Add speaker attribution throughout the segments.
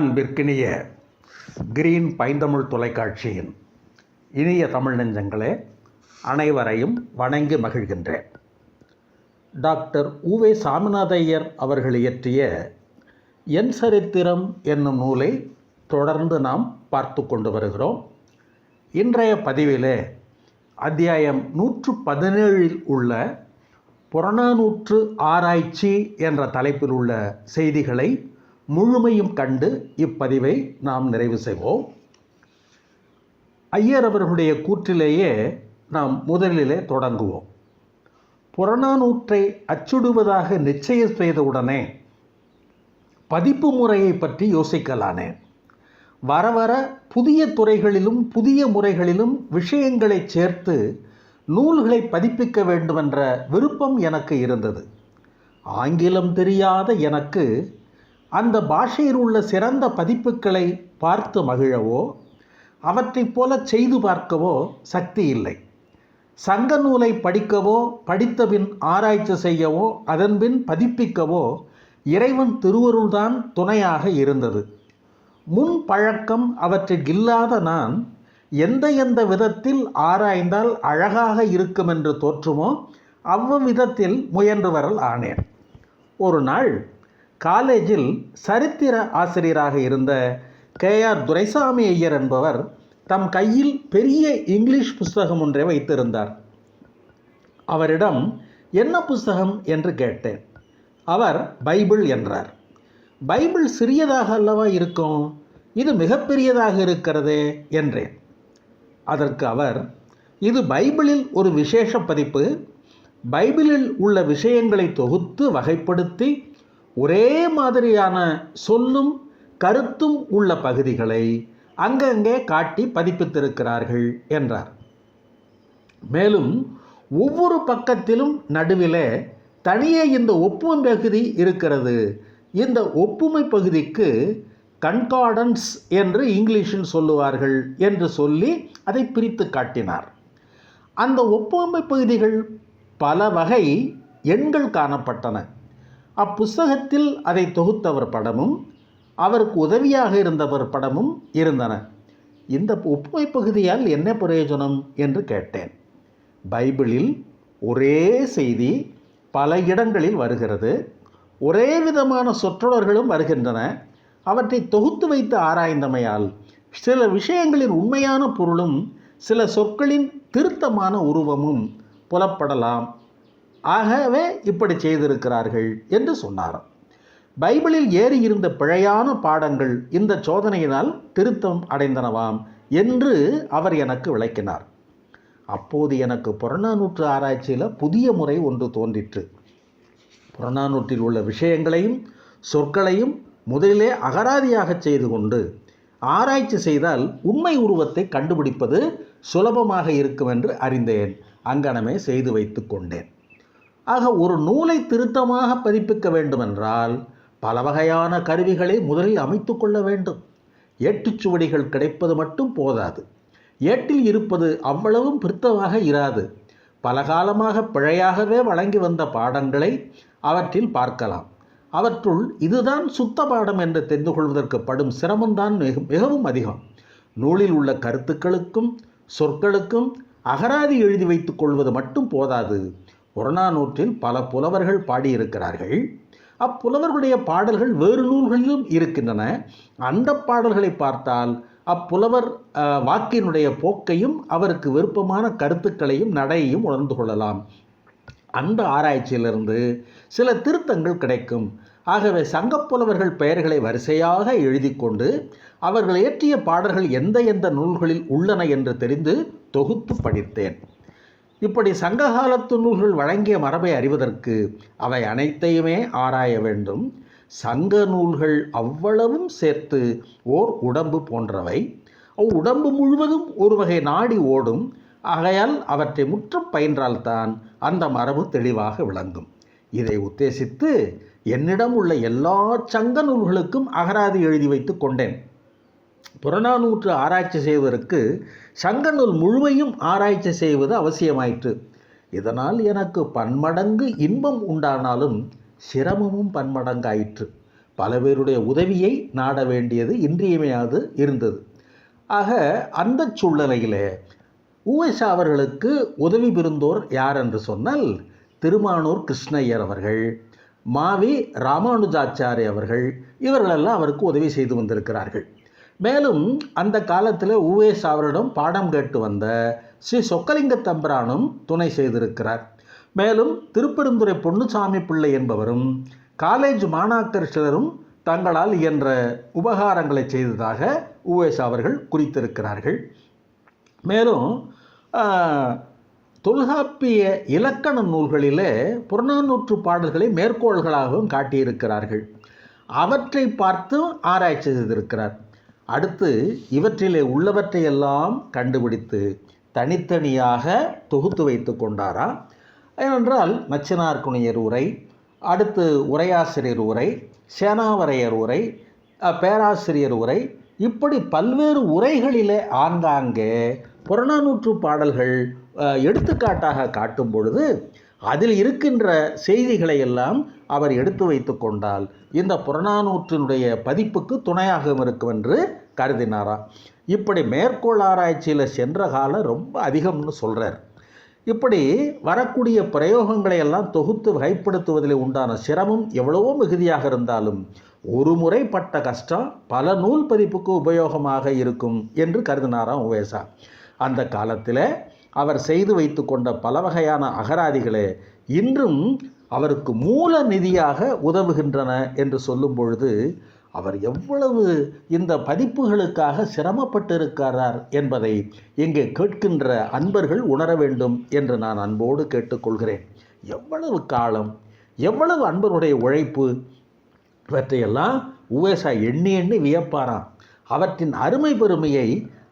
Speaker 1: அன்பிற்கினிய கிரீன் பைந்தமிழ் தொலைக்காட்சியின் இனிய தமிழ் நெஞ்சங்களே அனைவரையும் வணங்கி மகிழ்கின்றேன். டாக்டர் உவே சாமிநாதையர் அவர்கள் இயற்றிய என் சரித்திரம் என்னும் நூலை தொடர்ந்து நாம் பார்த்து கொண்டு வருகிறோம். இன்றைய பதிவிலே அத்தியாயம் நூற்று பதினேழில் உள்ள புறநானூற்று ஆராய்ச்சி என்ற தலைப்பில் உள்ள செய்திகளை முழுமையும் கண்டு இப்பதிவை நாம் நிறைவு செய்வோம். ஐயர் அவர்களுடைய கூற்றிலேயே நாம் முதலிலே தொடங்குவோம். புறநானூற்றை அச்சிடுவதாக நிச்சயம் செய்தவுடனே பதிப்பு முறையை பற்றி யோசிக்கலானேன் வர வர புதிய துறைகளிலும் புதிய முறைகளிலும் விஷயங்களை சேர்த்து நூல்களை பதிப்பிக்க வேண்டுமென்ற விருப்பம் எனக்கு இருந்தது. ஆங்கிலம் தெரியாத எனக்கு அந்த பாஷையில் உள்ள சிறந்த பதிப்புகளை பார்த்து மகிழவோ அவற்றைப் போல செய்து பார்க்கவோ சக்தி இல்லை. சங்க நூலை படிக்கவோ படித்தபின் ஆராய்ச்சி செய்யவோ அதன்பின் பதிப்பிக்கவோ இறைவன் திருவருள்தான் துணையாக இருந்தது. முன் பழக்கம் அவற்றில் இல்லாத நான் எந்த எந்த விதத்தில் ஆராய்ந்தால் அழகாக இருக்கும் என்று தோற்றுமோ அவ்வவிதத்தில் முயன்று வரல் ஆனேன். ஒரு நாள் காலேஜில் சரித்திர ஆசிரியராக இருந்த கே ஆர் துரைசாமி ஐயர் என்பவர் தம் கையில் பெரிய இங்கிலீஷ் புஸ்தகம் ஒன்றை வைத்திருந்தார். அவரிடம் என்ன புஸ்தகம்? என்று கேட்டேன். அவர் பைபிள் என்றார். பைபிள் சிறியதாக அல்லவா இருக்கும்? இது மிகப்பெரியதாக இருக்கிறதே என்றேன். அதற்கு அவர் இது பைபிளில் ஒரு விசேஷ பதிப்பு. பைபிளில் உள்ள விஷயங்களை தொகுத்து வகைப்படுத்தி ஒரே மாதிரியான சொல்லும் கருத்தும் உள்ள பகுதிகளை அங்கங்கே காட்டி பதிப்பித்திருக்கிறார்கள் என்றார். மேலும் ஒவ்வொரு பக்கத்திலும் நடுவிலே தனியே இந்த ஒப்புமை பகுதி இருக்கிறது. இந்த ஒப்புமை பகுதிக்கு கன்கார்டன்ஸ் என்று இங்கிலீஷில் சொல்லுவார்கள் என்று சொல்லி அதை பிரித்து காட்டினார். அந்த ஒப்புமை பகுதிகள் பல வகை எண்கள் காணப்பட்டன. அப்புஸ்தகத்தில் அதை தொகுத்தவர் படமும் அவருக்கு உதவியாக இருந்தவர் படமும் இருந்தன. இந்த ஒப்புமை பகுதியால் என்ன பிரயோஜனம் என்று கேட்டேன். பைபிளில் ஒரே செய்தி பல இடங்களில் வருகிறது. ஒரே விதமான சொற்றொடர்களும் வருகின்றன. அவற்றை தொகுத்து வைத்து ஆராய்ந்தமையால் சில விஷயங்களின் உண்மையான பொருளும் சில சொற்களின் திருத்தமான உருவமும் புலப்படலாம். ஆகவே இப்படி செய்திருக்கிறார்கள் என்று சொன்னாராம் பைபிளில் ஏறி இருந்த பிழையான பாடங்கள் இந்த சோதனையினால் திருத்தம் அடைந்தனவாம் என்று அவர் எனக்கு விளக்கினார். அப்போது எனக்கு புறநானூற்று ஆராய்ச்சியில் புதிய முறை ஒன்று தோன்றிற்று. புறநானூற்றில் உள்ள விஷயங்களையும் சொற்களையும் முதலிலே அகராதியாக செய்து கொண்டு ஆராய்ச்சி செய்தால் உண்மை உருவத்தை கண்டுபிடிப்பது சுலபமாக இருக்கும் என்று அறிந்தேன். அங்கனமே செய்து வைத்து கொண்டேன். ஆக ஒரு நூலை திருத்தமாக பதிப்பிக்க வேண்டுமென்றால் பல வகையான கருவிகளை முதலில் அமைத்து கொள்ள வேண்டும். ஏட்டுச்சுவடிகள் கிடைப்பது மட்டும் போதாது. ஏட்டில் இருப்பது அவ்வளவும் பிரித்தமாக இராது. பல காலமாக பிழையாகவே வழங்கி வந்த பாடங்களை அவற்றில் பார்க்கலாம். அவற்றுள் இதுதான் சுத்த பாடம் என்று தெரிந்து கொள்வதற்கு படும் சிரமம்தான் மிக மிகவும் அதிகம். நூலில் உள்ள கருத்துக்களுக்கும் சொற்களுக்கும் அகராதி எழுதி வைத்துக் கொள்வது மட்டும் போதாது. புறநானூற்றில் பல புலவர்கள் பாடியிருக்கிறார்கள். அப்புலவர்களுடைய பாடல்கள் வேறு நூல்களிலும் இருக்கின்றன. அந்த பாடல்களை பார்த்தால் அப்புலவர் வாக்கினுடைய போக்கையும் அவருக்கு விருப்பமான கருத்துக்களையும் நடையையும் உணர்ந்து கொள்ளலாம். அந்த ஆராய்ச்சியிலிருந்து சில திருத்தங்கள் கிடைக்கும். ஆகவே சங்கப்புலவர்கள் பெயர்களை வரிசையாக எழுதி கொண்டு அவர்கள் இயற்றிய பாடல்கள் எந்த எந்த நூல்களில் உள்ளன என்று தெரிந்து தொகுத்து படித்தேன். இப்படி சங்ககாலத்து நூல்கள் வழங்கிய மரபை அறிவதற்கு அவை அனைத்தையுமே ஆராய வேண்டும். சங்க நூல்கள் அவ்வளவும் சேர்த்து ஓர் உடம்பு போன்றவை. உடம்பு முழுவதும் ஒரு வகை நாடி ஓடும். ஆகையால் அவற்றை முற்றும் பயின்றால்தான் அந்த மரபு தெளிவாக விளங்கும். இதை உத்தேசித்து என்னிடம் உள்ள எல்லா சங்க நூல்களுக்கும் அகராதி எழுதி வைத்து கொண்டேன். புறநானூற்று ஆராய்ச்சி செய்வதற்கு சங்க நூல் முழுமையும் ஆராய்ச்சி செய்வது அவசியமாயிற்று. இதனால் எனக்கு பன்மடங்கு இன்பம் உண்டானாலும் சிரமமும் பன்மடங்காயிற்று. பல பேருடைய உதவியை நாட வேண்டியது இன்றியமையாது இருந்தது. ஆக அந்த சூழ்நிலையிலே ஊஎஸ்ஆ அவர்களுக்கு உதவி பெருந்தோர் யார் என்று சொன்னால் திருமானூர் கிருஷ்ணய்யர் அவர்கள் மாவி ராமானுஜாச்சாரி அவர்கள் இவர்களெல்லாம் அவருக்கு உதவி செய்து வந்திருக்கிறார்கள். மேலும் அந்த காலத்தில் உவேஸ் அவரிடம் பாடம் கேட்டு வந்த ஸ்ரீ சொக்கலிங்க தம்பிரானும் துணை செய்திருக்கிறார். மேலும் திருப்பெருந்துறை பொன்னுசாமி பிள்ளை என்பவரும் காலேஜ் மாணாக்கர் சிலரும் தங்களால் இயன்ற உபகாரங்களை செய்ததாக உவேஸ் அவர்கள் குறித்திருக்கிறார்கள். மேலும் தொல்காப்பிய இலக்கண நூல்களிலே புறநானூற்று பாடல்களை மேற்கோள்களாகவும் காட்டியிருக்கிறார்கள். அவற்றை பார்த்தும் ஆராய்ச்சி செய்திருக்கிறார். அடுத்து இவற்றிலே உள்ளவற்றையெல்லாம் கண்டுபிடித்து தனித்தனியாக தொகுத்து வைத்து கொண்டாரா? ஏனென்றால் நச்சினார்குணியர் உரை அடுத்து உரையாசிரியர் உரை சேனாவரையர் உரை பேராசிரியர் உரை இப்படி பல்வேறு உரைகளிலே ஆங்காங்கே புறநானூற்று பாடல்கள் எடுத்துக்காட்டாக காட்டும் பொழுது அதில் இருக்கின்ற செய்திகளை எல்லாம் அவர் எடுத்து வைத்து கொண்டால் இந்த புறநானூற்றினுடைய பதிப்புக்கு துணையாகவும் இருக்கும் என்று கருதினாராம் இப்படி மேற்கோள் ஆராய்ச்சியில் சென்ற காலம் ரொம்ப அதிகம்னு சொல்கிறார் இப்படி வரக்கூடிய பிரயோகங்களை எல்லாம் தொகுத்து வகைப்படுத்துவதில் உண்டான சிரமம் எவ்வளவோ மிகுதியாக இருந்தாலும் ஒரு முறை பட்ட கஷ்டம் பல நூல் பதிப்புக்கு உபயோகமாக இருக்கும் என்று கருதினாராம் உவேசா. அந்த காலத்தில் அவர் செய்து வைத்து கொண்ட பல வகையான அகராதிகளே இன்றும் அவருக்கு மூல நிதியாக உதவுகின்றன என்று சொல்லும் பொழுது அவர் எவ்வளவு இந்த பதிப்புகளுக்காக சிரமப்பட்டிருக்கிறார் என்பதை இங்கே கேட்கின்ற அன்பர்கள் உணர வேண்டும் என்று நான் அன்போடு கேட்டுக்கொள்கிறேன். எவ்வளவு காலம் எவ்வளவு அன்பருடைய உழைப்பு இவற்றையெல்லாம் உவேசா எண்ணி எண்ணி வியப்பாராம். அவற்றின் அருமை பெருமையை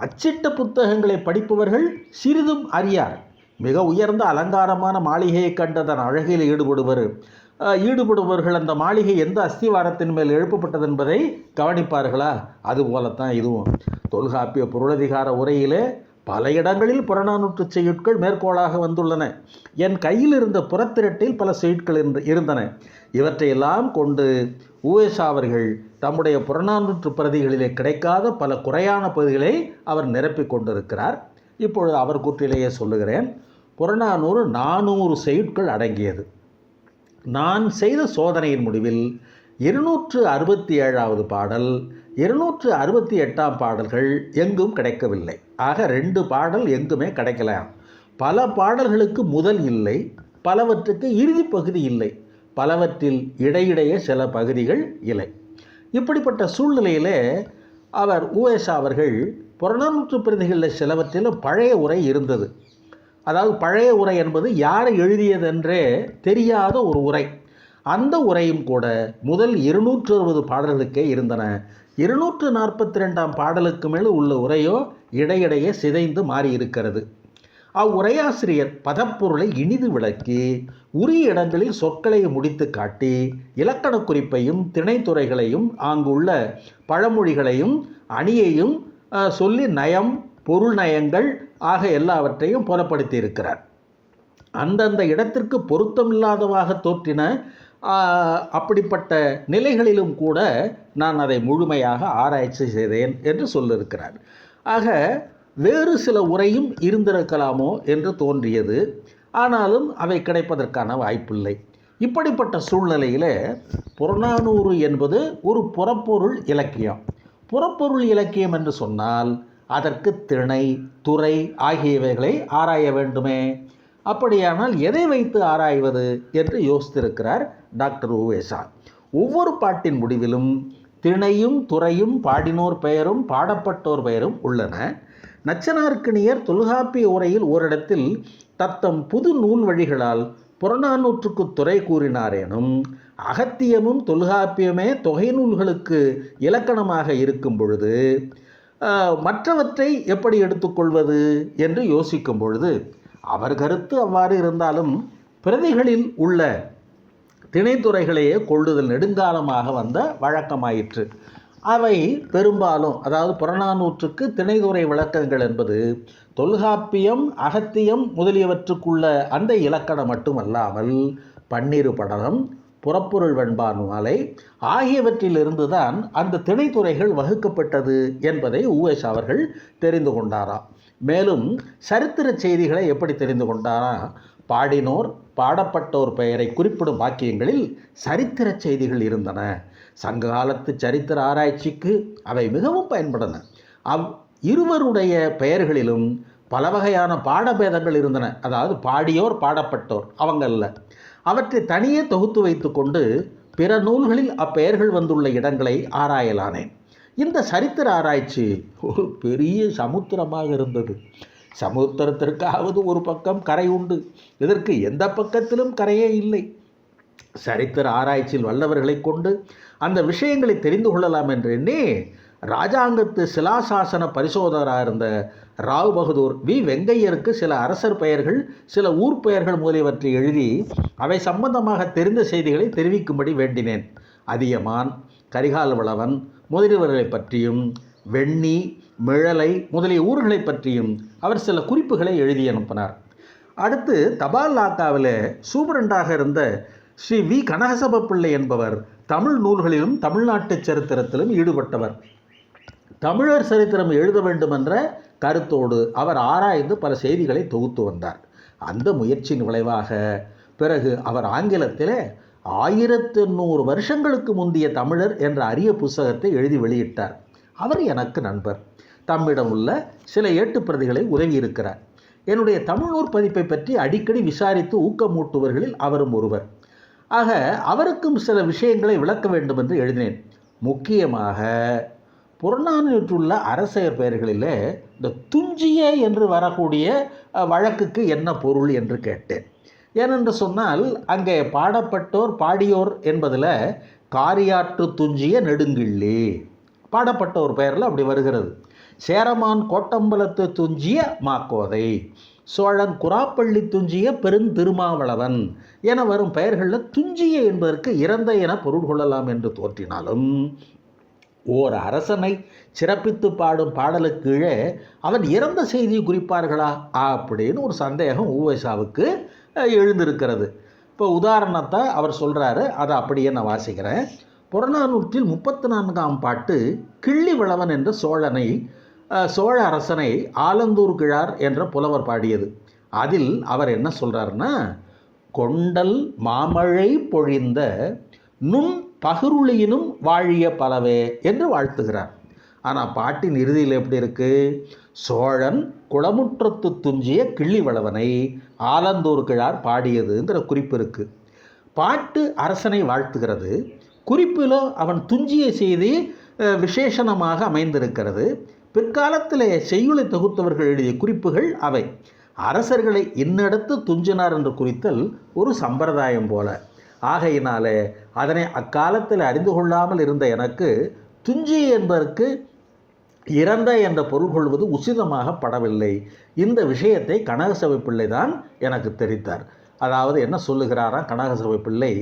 Speaker 1: அச்சிட்ட புத்தகங்களை படிப்பவர்கள் சிறிதும் அறியார். மிக உயர்ந்த அலங்காரமான மாளிகையை கண்டதன் அழகில் ஈடுபடுவர். ஈடுபடுபவர்கள் அந்த மாளிகை எந்த அஸ்திவாரத்தின் மேல் எழுப்பப்பட்டது என்பதை கவனிப்பார்களா அதுபோலத்தான் இதுவும். தொல்காப்பிய பொருளதிகார உரையிலே பல இடங்களில் புறநானூற்று செய்யுட்கள் மேற்கோளாக வந்துள்ளன. என் கையில் இருந்த புறத்திரட்டில் பல செய்யுட்கள் இருந்து- இருந்தன. இவற்றையெல்லாம் கொண்டு ஊஎஸ்ஆ அவர்கள் தம்முடைய புறநானூற்று பிரதிகளிலே கிடைக்காத பல குறையான பகுதிகளை அவர் நிரப்பிக் கொண்டிருக்கிறார். இப்பொழுது அவர் கூற்றிலேயே சொல்லுகிறேன் புறநானூறு நானூறு செய்யுட்கள் அடங்கியது. நான் செய்த சோதனையின் முடிவில் இருநூற்று அறுபத்தி ஏழாவது பாடல் இருநூற்று அறுபத்தி எட்டாம் பாடல்கள் எங்கும் கிடைக்கவில்லை. ஆக ரெண்டு பாடல் எங்குமே கிடைக்கலாம். பல பாடல்களுக்கு முதல் இல்லை பலவற்றுக்கு இறுதி பகுதி இல்லை. பலவற்றில் இடையிடையே சில பகுதிகள் இல்லை. இப்படிப்பட்ட சூழ்நிலையிலே அவர் உவேசா அவர்கள் புறநானூற்று பிரதிகளில் சிலவற்றிலும் பழைய உரை இருந்தது. அதாவது பழைய உரை என்பது யார் எழுதியதென்றே தெரியாத ஒரு உரை. அந்த உரையும் கூட முதல் இருநூற்று அறுபது பாடல்களுக்கே இருந்தன. இருநூற்று நாற்பத்தி ரெண்டாம் பாடலுக்கு மேல் உள்ள உரையோ இடையிடையே சிதைந்து மாறி இருக்கிறது அவ்வுரையாசிரியர் பதப்பொருளை இனிது விளக்கி உரிய இடங்களில் சொற்களை முடித்து காட்டி இலக்கணக் குறிப்பையும் திணைத்துறைகளையும் அங்குள்ள பழமொழிகளையும் அணியையும் சொல்லி நயம் பொருள் நயங்கள் ஆக எல்லாவற்றையும் புலப்படுத்தி இருக்கிறார் அந்தந்த இடத்திற்கு பொருத்தமில்லாதவாக தோற்றின அப்படிப்பட்ட நிலைகளிலும் கூட நான் அதை முழுமையாக ஆராய்ச்சி செய்தேன் என்று சொல்லியிருக்கிறார். ஆக வேறு சில உரையும் இருந்திருக்கலாமோ என்று தோன்றியது. ஆனாலும் அவை கிடைப்பதற்கான வாய்ப்பில்லை. இப்படிப்பட்ட சூழ்நிலையில் புறநானூறு என்பது ஒரு புறப்பொருள் இலக்கியம். புறப்பொருள் இலக்கியம் என்று சொன்னால் அதற்கு திணை துறை ஆகியவைகளை ஆராய வேண்டுமே. அப்படியானால் எதை வைத்து ஆராய்வது என்று யோசித்திருக்கிறார் டாக்டர் உவேசா ஒவ்வொரு பாட்டின் முடிவிலும் திணையும் துறையும் பாடினோர் பெயரும் பாடப்பட்டோர் பெயரும் உள்ளன. நச்சனார்க்கினியர் தொல்காப்பிய உரையில் ஓரிடத்தில் தத்தம் புது நூல் வழிகளால் புறநானூற்றுக்கு துறை கூறினாரேனும் அகத்தியமும் தொல்காப்பியமே தொகை நூல்களுக்கு இலக்கணமாக இருக்கும் பொழுது மற்றவற்றை எப்படி எடுத்துக்கொள்வது என்று யோசிக்கும் பொழுது அவர் கருத்து அவ்வாறு இருந்தாலும் பிரதிகளில் உள்ள திணைத்துறைகளையே கொள்ளுதல் நெடுங்காலமாக வந்த வழக்கமாயிற்று. அவை பெரும்பாலும் அதாவது புறநானூற்றுக்கு திணைத்துறை விளக்கங்கள் என்பது தொல்காப்பியம் அகத்தியம் முதலியவற்றுக்குள்ள அந்த இலக்கணம் மட்டுமல்லாமல் பன்னிரு படலம் புறப்பொருள் வெண்பானுமாலை ஆகியவற்றிலிருந்து தான் அந்த திணைத்துறைகள் வகுக்கப்பட்டது என்பதை ஊஎஸ் அவர்கள் தெரிந்து கொண்டாராம் மேலும் சரித்திர செய்திகளை எப்படி தெரிந்து கொண்டாரா? பாடினோர் பாடப்பட்டோர் பெயரை குறிப்பிடும் வாக்கியங்களில் சரித்திர செய்திகள் இருந்தன. சங்க காலத்து சரித்திர ஆராய்ச்சிக்கு அவை மிகவும் பயன்பட்டன. அவ் இருவருடைய பெயர்களிலும் பல வகையான பாடபேதங்கள் இருந்தன. அதாவது பாடியோர் பாடப்பட்டோர் அவங்கள்ல அவற்றை தனியே தொகுத்து வைத்துக்கொண்டு பிற நூல்களில் அப்பெயர்கள் வந்துள்ள இடங்களை ஆராயலானேன். இந்த சரித்திர ஆராய்ச்சி ஒரு பெரிய சமுத்திரமாக இருந்தது. சமுத்திரத்திற்காவது ஒரு பக்கம் கரை உண்டு. இதற்கு எந்த பக்கத்திலும் கரையே இல்லை. சரித்திர ஆராய்ச்சியில் வல்லவர்களை கொண்டு அந்த விஷயங்களை தெரிந்து கொள்ளலாம் என்று எண்ணி ராஜாங்கத்து சிலாசாசன பரிசோதகராக இருந்த ராவ் பகதூர் வி. வெங்கையருக்கு சில அரசர் பெயர்கள் சில ஊர் பெயர்கள் முதலியவற்றை எழுதி அவை சம்பந்தமாக தெரிந்த செய்திகளை தெரிவிக்கும்படி வேண்டினேன். அதியமான் கரிகால் வளவன் முதலியவர்களை பற்றியும் வெண்ணி மிழலை முதலிய ஊர்களை பற்றியும் அவர் சில குறிப்புகளை எழுதி அனுப்பினார். அடுத்து தபால் லாக்காவில் சூப்பரண்டாக இருந்த ஸ்ரீ வி. கனகசப பிள்ளை என்பவர் தமிழ் நூல்களிலும் தமிழ்நாட்டு சரித்திரத்திலும் ஈடுபட்டவர். தமிழர் சரித்திரம் எழுத வேண்டுமென்ற கருத்தோடு அவர் ஆராய்ந்து பல செய்திகளை தொகுத்து வந்தார். அந்த முயற்சியின் விளைவாக பிறகு அவர் ஆங்கிலத்திலே ஆயிரத்து நூறு வருஷங்களுக்கு முந்தைய தமிழர் என்ற அரிய புஸ்தகத்தை எழுதி வெளியிட்டார். அவர் எனக்கு நண்பர். தம்மிடம் உள்ள சில ஏட்டுப்பிரதிகளை உதவியிருக்கிறார். என்னுடைய தமிழ்நூர் பதிப்பை பற்றி அடிக்கடி விசாரித்து ஊக்கமூட்டுவர்களில் அவரும் ஒருவர். ஆக அவருக்கும் சில விஷயங்களை விளக்க வேண்டும் என்று எழுதினேன். முக்கியமாக புறநானூற்றுள்ள அரசையர் பெயர்களில் இந்த துஞ்சிய என்று வரக்கூடிய வழக்குக்கு என்ன பொருள் என்று கேட்டேன். ஏனென்று சொன்னால் அங்கே பாடப்பட்டோர் பாடியோர் என்பதில் காரியாற்று துஞ்சிய நெடுங்கிள்ளி. பாடப்பட்டோர் பெயரில் அப்படி வருகிறது. சேரமான் கோட்டம்பலத்து துஞ்சிய மாக்கோதை. சோழன் குராப்பள்ளி துஞ்சிய பெருந்திருமாவளவன் என வரும் பெயர்களில் துஞ்சிய என்பதற்கு இறந்த என பொருள் கொள்ளலாம் என்று தோற்றினாலும் ஓர் அரசனை சிறப்பித்து பாடும் பாடலுக்கு கீழே அவன் இறந்த செய்தியை குறிப்பார்களா அப்படின்னு ஒரு சந்தேகம் ஊவேசாவுக்கு எழுந்திருக்கிறது. இப்போ உதாரணத்தை அவர் சொல்கிறாரு அதை அப்படியே நான் வாசிக்கிறேன். புறநானூற்றில் முப்பத்தி நான்காம் பாட்டு கிள்ளி வளவன் என்ற சோழனை சோழ அரசனை ஆலந்தூர் கிழார் என்ற புலவர் பாடியது. அதில் அவர் என்ன சொல்கிறாருன்னா கொண்டல் மாமழை பொழிந்த நுண் பகிருளியினும் வாழிய பலவே என்று வாழ்த்துகிறார். ஆனால் பாட்டின் இறுதியில் எப்படி இருக்கு? சோழன் குளமுற்றத்து துஞ்சிய கிள்ளிவளவனை ஆலந்தூர் கிழார் பாடியதுங்கிற குறிப்பு இருக்கு. பாட்டு அரசனை வாழ்த்துகிறது. குறிப்பிலோ அவன் துஞ்சிய செய்தி விசேஷணமாக அமைந்திருக்கிறது. பிற்காலத்திலே செய்யுளை தொகுத்தவர்கள் எழுதிய குறிப்புகள் அவை. அரசர்களை இன்னடத்து துஞ்சினார் என்று குறித்தல் ஒரு சம்பிரதாயம் போல. ஆகையினாலே அதனை அக்காலத்தில் அறிந்து கொள்ளாமல் இருந்த எனக்கு துஞ்சி என்பதற்கு இறந்த என்ற பொருள் கொள்வது உசிதமாக படவில்லை. இந்த விஷயத்தை கனகசபை பிள்ளை தான் எனக்கு தெரித்தார். அதாவது என்ன சொல்லுகிறாராம் கனகசபை பிள்ளை?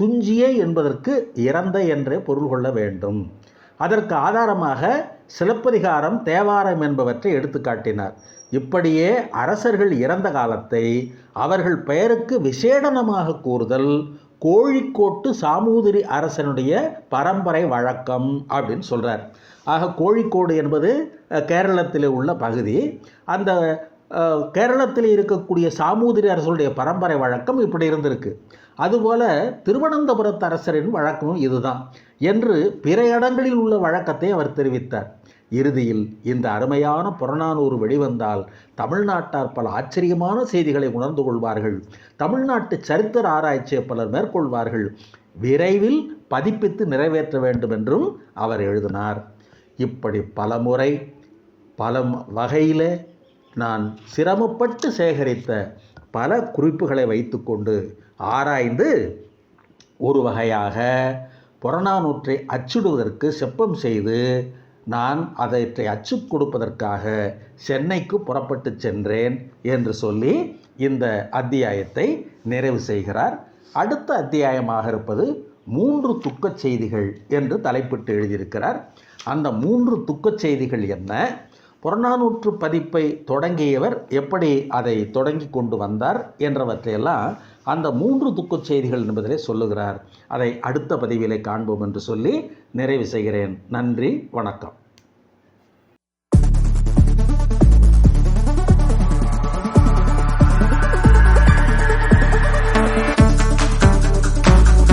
Speaker 1: துஞ்சியே என்பதற்கு இறந்த என்றே பொருள் கொள்ள வேண்டும். அதற்கு ஆதாரமாக சிலப்பதிகாரம் தேவாரம் என்பவற்றை எடுத்துக்காட்டினார். இப்படியே அரசர்கள் இறந்த காலத்தை அவர்கள் பெயருக்கு விசேடனமாக கூறுதல் கோழிக்கோட்டு சாமூதிரி அரசனுடைய பரம்பரை வழக்கம் அப்படின்னு சொல்கிறார் ஆக கோழிக்கோடு என்பது கேரளத்தில் உள்ள பகுதி. அந்த கேரளத்தில் இருக்கக்கூடிய சாமூதிரி அரசனுடைய பரம்பரை வழக்கம் இப்படி இருந்திருக்கு. அதுபோல திருவனந்தபுரத்து அரசரின் வழக்கமும் இதுதான் என்று பிற இடங்களில் உள்ள வழக்கத்தை அவர் தெரிவித்தார். இறுதியில் இந்த அருமையான புறநானூறு வெளிவந்தால் தமிழ்நாட்டார் பல ஆச்சரியமான செய்திகளை உணர்ந்து கொள்வார்கள். தமிழ்நாட்டு சரித்திர ஆராய்ச்சியை பலர் மேற்கொள்வார்கள். விரைவில் பதிப்பித்து நிறைவேற்ற வேண்டும் என்றும் அவர் எழுதினார். இப்படி பல முறை பல வகையில் நான் சிரமப்பட்டு சேகரித்த பல குறிப்புகளை வைத்துக்கொண்டு ஆராய்ந்து ஒரு வகையாக புறநானூற்றை அச்சிடுவதற்கு செப்பம் செய்து நான் அதற்றை அச்சு கொடுப்பதற்காக சென்னைக்கு புறப்பட்டு சென்றேன் என்று சொல்லி இந்த அத்தியாயத்தை நிறைவு செய்கிறார். அடுத்த அத்தியாயமாக இருப்பது மூன்று துக்கச் செய்திகள் என்று தலைப்பிட்டு எழுதியிருக்கிறார். அந்த மூன்று துக்கச் செய்திகள் என்ன? புறநானூற்று பதிப்பை தொடங்கியவர் எப்படி அதை தொடங்கி கொண்டு வந்தார் என்றவற்றையெல்லாம் அந்த மூன்று துக்கச் செய்திகள் என்பதிலே சொல்லுகிறார். அதை அடுத்த பதிவிலே காண்போம் என்று சொல்லி நிறைவு செய்கிறேன். நன்றி வணக்கம்.